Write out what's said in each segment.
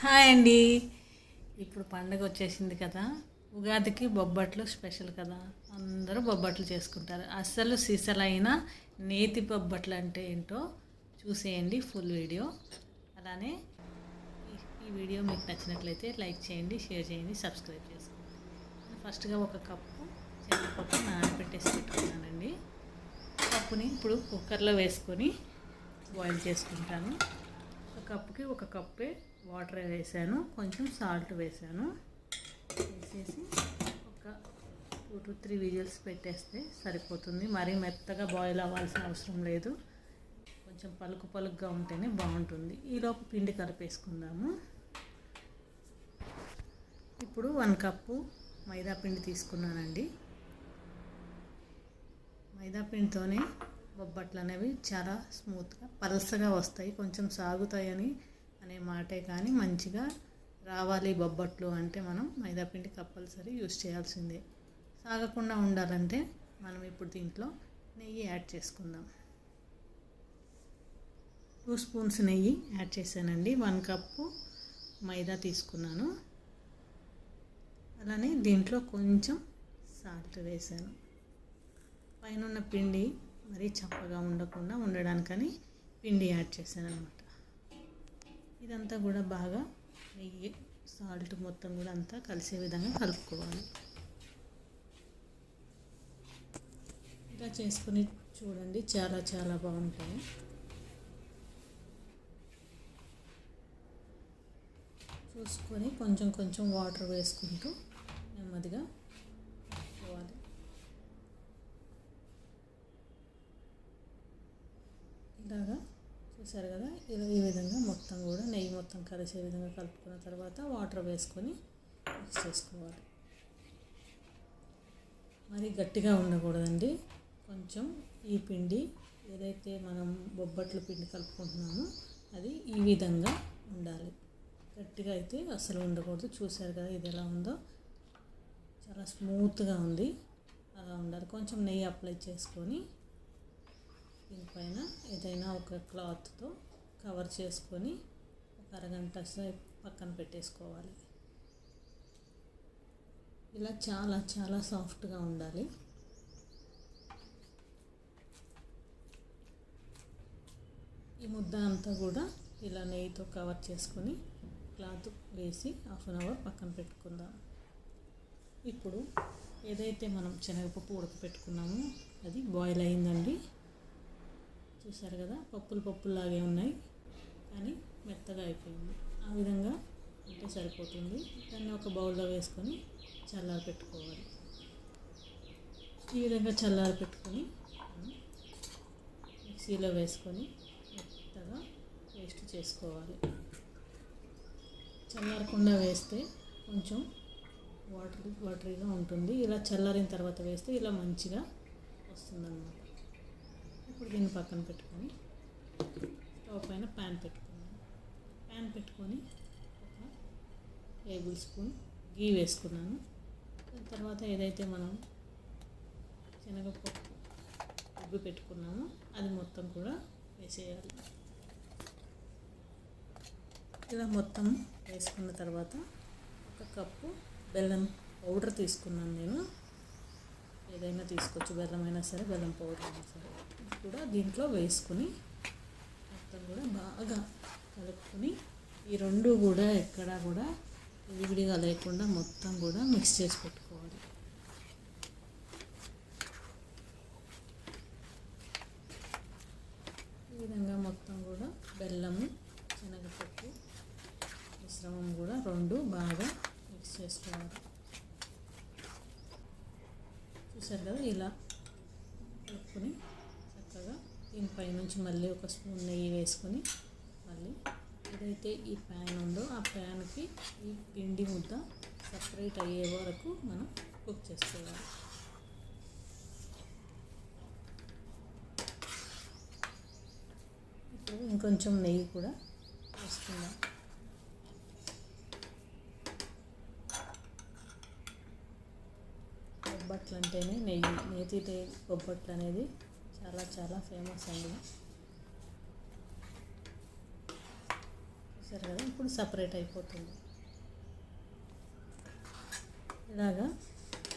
Hi అండి. ఇప్పుడు పండగ వచ్చేసింది కదా ఉగాదికి బొబ్బట్లు స్పెషల్ కదా. అందరూ బొబ్బట్లు చేసుకుంటారు. అస్సలు సీసలైన నేతి బొబ్బట్లు అంటే ఏంటో చూసేయండి ఫుల్ వీడియో అలానే ఈ- వీడియో మీకు నచ్చినట్లయితే లైక్ చేయండి షేర్ చేయండి సబ్స్క్రైబ్ చేసుకోండి. ఫస్ట్గా ఒక కప్పు శనగపప్పు నానబెట్టేసి పెట్టుకున్నానండి. పప్పుని ఇప్పుడు కుక్కర్లో వేసుకొని బాయిల్ చేసుకుంటాను. ఒక కప్పుకి ఒక కప్పే వాటర్ వేసాను కొంచెం సాల్ట్ వేసాను. వేసేసి ఒక టూ టు త్రీ విజిల్స్ పెట్టేస్తే సరిపోతుంది. మరీ మెత్తగా బాయిల్ అవ్వాల్సిన అవసరం లేదు. కొంచెం పలుకు పలుకుగా ఉంటేనే బాగుంటుంది. ఈలోపు పిండి కలిపేసుకుందాము. ఇప్పుడు వన్ కప్పు మైదా పిండి తీసుకున్నానండి. మైదా పిండితోనే బొబ్బట్లు అనేవి చాలా స్మూత్గా పలసగా వస్తాయి. కొంచెం సాగుతాయని అనే మాటే కానీ మంచిగా రావాలి బొబ్బట్లు అంటే మనం మైదా పిండి కంపల్సరీ యూస్ చేయాల్సిందే. సాగకుండా ఉండాలంటే మనం ఇప్పుడు దీంట్లో నెయ్యి యాడ్ చేసుకుందాం. టూ స్పూన్స్ నెయ్యి యాడ్ చేశానండి. వన్ కప్పు మైదా తీసుకున్నాను. అలానే దీంట్లో కొంచెం సాల్ట్ వేసాను పైన ఉన్న పిండి మరీ చప్పగా ఉండకుండా ఉండడానికని పిండి యాడ్ చేశాను అనమాట ఇదంతా కూడా బాగా నెయ్యి సాల్ట్ మొత్తం కూడా అంతా కలిసే విధంగా కలుపుకోవాలి. ఇలా చేసుకుని చూడండి చాలా చాలా బాగుంటాయి. చూసుకొని కొంచెం కొంచెం వాటర్ వేసుకుంటూ నెమ్మదిగా పోవాలి ఇలాగా చూసారు కదా? ఇలా ఈ విధంగా మొత్తం కూడా నెయ్యి మొత్తం కలిసే విధంగా కలుపుకున్న తర్వాత వాటర్ వేసుకొని మిక్స్ చేసుకోవాలి. మరి గట్టిగా ఉండకూడదండి. కొంచెం ఈ పిండి ఏదైతే మనం బొబ్బట్లు పిండి కలుపుకుంటున్నామో అది ఈ విధంగా ఉండాలి. గట్టిగా అయితే అసలు ఉండకూడదు. చూసారు కదా ఇది ఎలా ఉందో? చాలా స్మూత్గా ఉంది. అలా ఉండాలి. కొంచెం నెయ్యి అప్లై చేసుకొని దీనిపైన ఏదైనా ఒక క్లాత్తో కవర్ చేసుకొని ఒక అరగంట సేపు పక్కన పెట్టేసుకోవాలి. ఇలా చాలా చాలా సాఫ్ట్గా ఉండాలి. ఈ ముద్ద అంతా కూడా ఇలా నెయ్యితో కవర్ చేసుకొని క్లాత్ వేసి హాఫ్ అన్ అవర్ పక్కన పెట్టుకుందాం. ఇప్పుడు ఏదైతే మనం శనగపప్పు ఉడకపెట్టుకున్నామో అది బాయిల్ అయిందండి. చూసారు కదా? పప్పులు పప్పులాగే ఉన్నాయి. కానీ మెత్తగా అయిపోయింది. ఆ విధంగా ఉంటే సరిపోతుంది. దాన్ని ఒక బౌల్లో వేసుకొని చల్లారి పెట్టుకోవాలి. ఈ విధంగా చల్లారి పెట్టుకొని మిక్సీలో వేసుకొని మెత్తగా పేస్ట్ చేసుకోవాలి. చల్లారకుండా వేస్తే కొంచెం వాటర్ వాటరీగా ఉంటుంది. ఇలా చల్లారిన తర్వాత వేస్తే ఇలా మంచిగా వస్తుందన్నమాట. ఇప్పుడు దీన్ని పక్కన పెట్టుకొని స్టవ్ పైన ప్యాన్ పెట్టుకున్నాను. ప్యాన్ పెట్టుకొని ఒక టేబుల్ స్పూన్ గీ వేసుకున్నాను. దాని తర్వాత ఏదైతే మనం శనగపప్పు ఉబ్బి పెట్టుకున్నామో అది మొత్తం కూడా వేసేయాలి. ఇలా మొత్తం వేసుకున్న తర్వాత ఒక కప్పు బెల్లం పౌడర్ తీసుకున్నాను నేను. ఏదైనా తీసుకోవచ్చు బెల్లం అయినా సరే బెల్లం పౌడర్ అయినా సరే. కూడా దీంట్లో వేసుకుని మొత్తం కూడా బాగా కలుపుకొని ఈ రెండు కూడా ఎక్కడా కూడా విడివిడిగా లేకుండా మొత్తం కూడా మిక్స్ చేసి పెట్టుకోవాలి ఈ విధంగా మొత్తం కూడా బెల్లము శనగపప్పు మిశ్రమం కూడా రెండు బాగా మిక్స్ చేసుకోవాలి చూసారు కదా ఇలా కలుపుకొని చక్కగా దీనిపై నుంచి మళ్ళీ ఒక స్పూన్ నెయ్యి వేసుకొని మళ్ళీ ఏదైతే ఈ ప్యాన్ ఉందో ఆ ప్యాన్కి ఈ పిండి ముద్ద సపరేట్ అయ్యే వరకు మనం కుక్ చేసుకోవాలి. ఇప్పుడు ఇంకొంచెం నెయ్యి కూడా వేసుకుందాం. బొబ్బట్లు అంటేనే నెయ్యి నేతి టే- బొబ్బట్లు అనేది చాలా చాలా ఫేమస్ అండి. చూసారు కదా ఇప్పుడు సపరేట్ అయిపోతుంది. ఇలాగా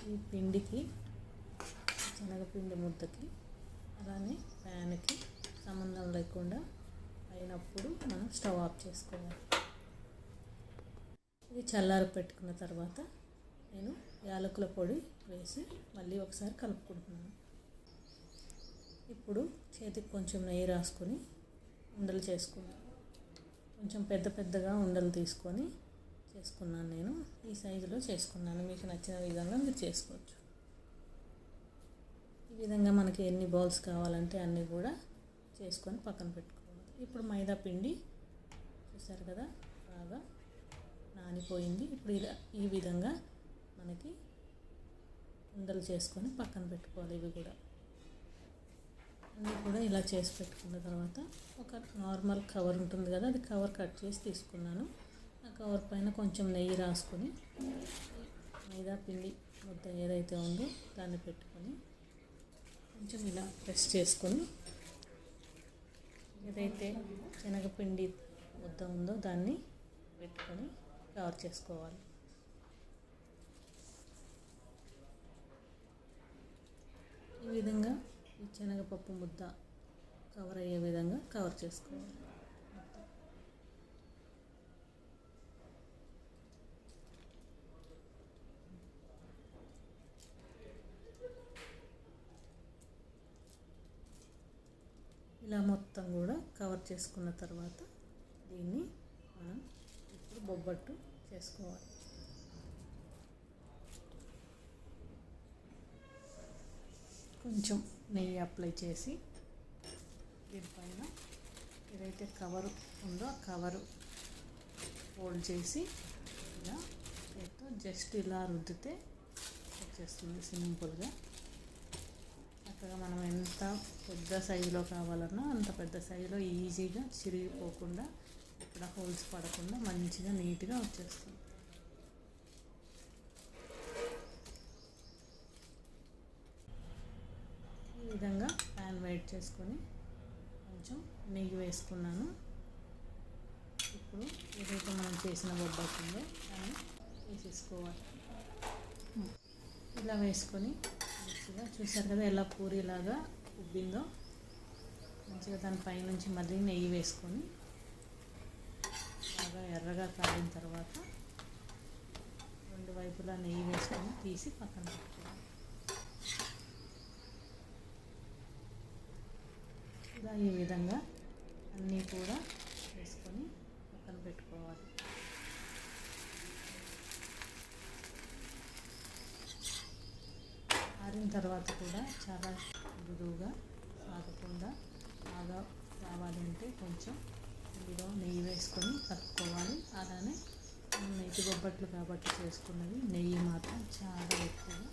ఈ పిండికి శనగపిండి ముద్దకి అలానే ప్యాన్కి సంబంధం లేకుండా అయినప్పుడు మనం స్టవ్ ఆఫ్ చేసుకోవాలి. ఇది చల్లారి పెట్టుకున్న తర్వాత నేను యాలకుల పొడి వేసి మళ్ళీ ఒకసారి కలుపుకుంటున్నాను. ఇప్పుడు చేతికి కొంచెం నెయ్యి రాసుకొని ఉండలు చేసుకున్నాను కొంచెం పెద్ద పెద్దగా ఉండలు తీసుకొని చేసుకున్నాను నేను. ఈ సైజులో చేసుకున్నాను. మీకు నచ్చిన విధంగా మీరు చేసుకోవచ్చు. ఈ విధంగా మనకి ఎన్ని బౌల్స్ కావాలంటే అన్నీ కూడా చేసుకొని పక్కన పెట్టుకోవాలి. ఇప్పుడు మైదా పిండి చూసారు కదా? బాగా నానిపోయింది. ఇప్పుడు ఇలా ఈ విధంగా మనకి ఉండలు చేసుకొని పక్కన పెట్టుకోవాలి ఇవి కూడా. అన్నీ కూడా ఇలా చేసి పెట్టుకున్న తర్వాత ఒక నార్మల్ కవర్ ఉంటుంది కదా అది కవర్ కట్ చేసి తీసుకున్నాను. ఆ కవర్ పైన కొంచెం నెయ్యి రాసుకొని మైదా పిండి ముద్ద ఏదైతే ఉందో దాన్ని పెట్టుకొని కొంచెం ఇలా ప్రెస్ చేసుకొని ఏదైతే శనగపిండి ముద్ద ఉందో దాన్ని పెట్టుకొని కవర్ చేసుకోవాలి ఈ విధంగా ఈ శనగపప్పు ముద్ద కవర్ అయ్యే విధంగా కవర్ చేసుకోవాలి. ఇలా మొత్తం కూడా కవర్ చేసుకున్న తర్వాత దీన్ని మనం ఇప్పుడు బొబ్బట్టు చేసుకోవాలి. కొంచెం నెయ్యి అప్లై చేసి దీనిపైన ఏదైతే కవర్ ఉందో ఆ కవరు ఫోల్డ్ చేసి ఇలా చేతితో జస్ట్ ఇలా రుద్దితే వచ్చేస్తుంది సింపుల్గా. చక్కగా మనం ఎంత పెద్ద సైజులో కావాలన్నా అంత పెద్ద సైజులో ఈజీగా చిరిగిపోకుండా ఇక్కడ హోల్స్ పడకుండా మంచిగా నీట్గా వచ్చేస్తుంది ఈ విధంగా ప్యాన్ వెయిట్ చేసుకొని కొంచెం నెయ్యి వేసుకున్నాను. ఇప్పుడు ఏదైతే మనం చేసిన బొబ్బట్టు ఉందో దాన్ని వేసేసుకోవాలి. ఇలా వేసుకొని మంచిగా చూసారు కదా ఎలా పూరిలాగా ఉబ్బిందో? మంచిగా దాని పైనుంచి మళ్ళీ నెయ్యి వేసుకొని బాగా ఎర్రగా కాలిన తర్వాత రెండు వైపులా నెయ్యి వేసుకొని తీసి పక్కన పెట్టుకోవాలి. ఇలా ఈ విధంగా అన్నీ కూడా వేసుకొని పక్కన పెట్టుకోవాలి. ఆరిన తర్వాత కూడా చాలా మృదువుగా సాగకుండా బాగా రావాలంటే కొంచెం ఇందులో నెయ్యి వేసుకొని కలుపుకోవాలి. అలానే నెయ్యి బొబ్బట్లు కాబట్టి చేసుకున్నది నెయ్యి మాత్రం చాలా ఎక్కువగా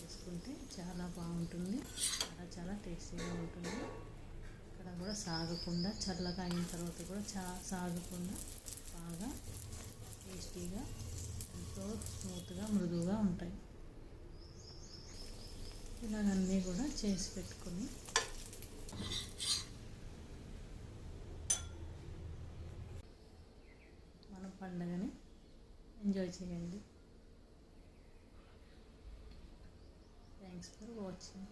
వేసుకుంటే చాలా బాగుంటుంది. చాలా చాలా టేస్టీగా ఉంటుంది. ఇక్కడ కూడా సాగకుండా చల్లగా అయిన తర్వాత కూడా చా సాగకుండా బాగా టేస్టీగా ఎంతో స్మూత్గా మృదువుగా ఉంటాయి. ఇలాగన్నీ కూడా చేసి పెట్టుకొని మన పండుగని ఎంజాయ్ చేయండి. Thanks for watching